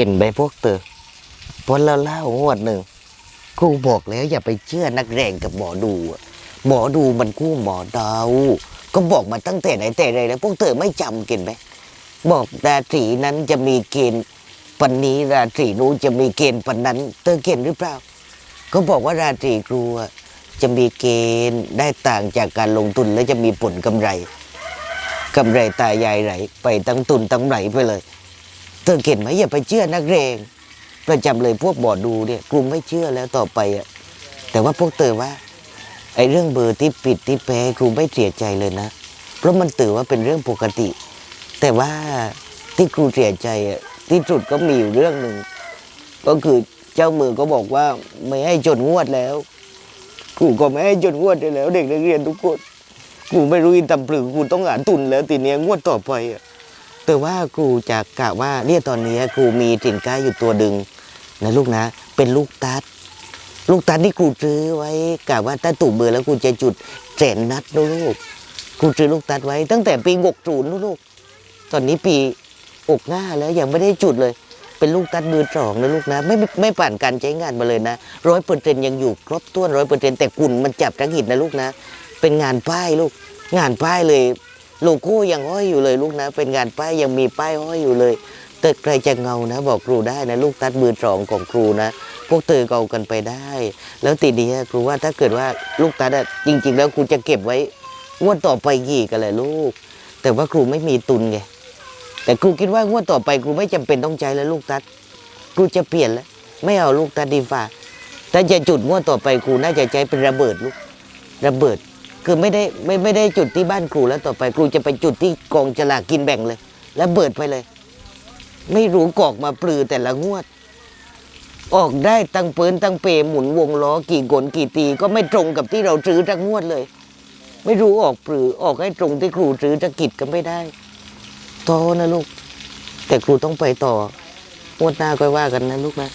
เห็นใบพวกเตอพอเราเล่างวดหนึ่งครูบอกแล้วอย่าไปเชื่อนักแรงกับหมอดูอะหมอดูมันกู้หมอเดา ก็บอกมาตั้งแต่ไหนแต่ไรแล้วพวกเตอไม่จำเกินไหมบอกราตรีนั้นจะมีเกณฑ์ปันนี้ราตรีนู้นจะมีเกณฑ์ปันนั้นเตอเกณฑ์หรือเปล่า ก็บอกว่าราตรีครูอะจะมีเกณฑ์ได้ต่างจากการลงทุนและจะมีผลกำไรกำไรตายายไหลไปตั้งตุนตั้งไหลไปเลย เธอเห็นไหมอย่าไปเชื่อนักเรงประจำเลยพวกบอดูเนี่ยกลุ่มไม่เชื่อแล้วต่อไปอะแต่ว่าพวกเตอว่าไอ้เรื่องเบอร์ที่ปิดที่แพ้ครูไม่เสียใจเลยนะ เพราะมันถือว่าเป็นเรื่องปกติ แต่ว่าที่ครูเสียใจอะที่สุดก็มีอยู่เรื่องหนึ่งก็คือเจ้ามือก็บอกว่าไม่ให้จดงวดแล้วครูก็ไม่ให้จดงวดได้แล้ว เด็กนักเรียนทุกคนครูไม่รู้อินตำปลึงครูต้องหานตุนแล้วตีเนี้ยงวดต่อไปอะ แต่ว่าครูจะกะว่าเนี่ยตอนนี้ครูมีสินค้าอยู่ตัวดึงนะลูกนะ เป็นลูกตัด ลูกตัดที่ครูซื้อไว้กะว่าถ้าตู่เบอร์แล้วครูจะจุดแสนนัดนะลูกครูซื้อลูกตัดไว้ ตั้งแต่ปีหกศูนย์ลูก ตอนนี้ปีอกหน้าแล้วยังไม่ได้จุดเลย เป็นลูกตัดมือสองนะลูกนะไม่ไม่ไม่ผ่านการใช้งานมาเลยนะร้อยเปอร์เซ็นยังอยู่ครบถ้วนร้อยเปอร์เซ็นแต่กุ่นมันจับทั้งหินนะลูกนะ เป็นงานป้ายลูก งานป้ายเลย โลโก้ยังห้อยอยู่เลยลูกนะ เป็นงานป้ายยังมีป้ายห้อยอยู่เลยเตอใครจะเงานะ บอกครูได้นะ ลูกตัดมือสองของครูนะ พวกเตอเกากันไปได้ แล้วตีนี้ครูว่าถ้าเกิดว่าลูกตัดจริง ๆ แล้วครูจะเก็บไว้งวดต่อไปกี่กันแหละลูก แต่ว่าครูไม่มีตุนไงแต่ครูคิดว่างวดต่อไปครูไม่จำเป็นต้องใช้แล้วลูกตัดครูจะเปลี่ยนแล้วไม่เอาลูกตัดดีฟ้าถ้าจะจุดงวดต่อไปครูน่าจะใช้เป็นระเบิดลูกระเบิด คือไม่ได้ไม่ไม่ได้จุดที่บ้านครูแล้วต่อไปครูจะไปจุดที่กองฉลากกินแบ่งเลย แล้วเบิดไปเลย ไม่รู้กอกมาปลือแต่ละงวด ออกได้ตั้งเปินตั้งเปรหมุนวงล้อกี่กลกี่ตี ก็ไม่ตรงกับที่เราซื้อทั้งงวดเลย ไม่รู้ออกปลือออกให้ตรงที่ครูซื้อจะกิดก็ไม่ได้โตนะลูก แต่ครูต้องไปต่องวดหน้าก็ว่ากันนะลูกนะ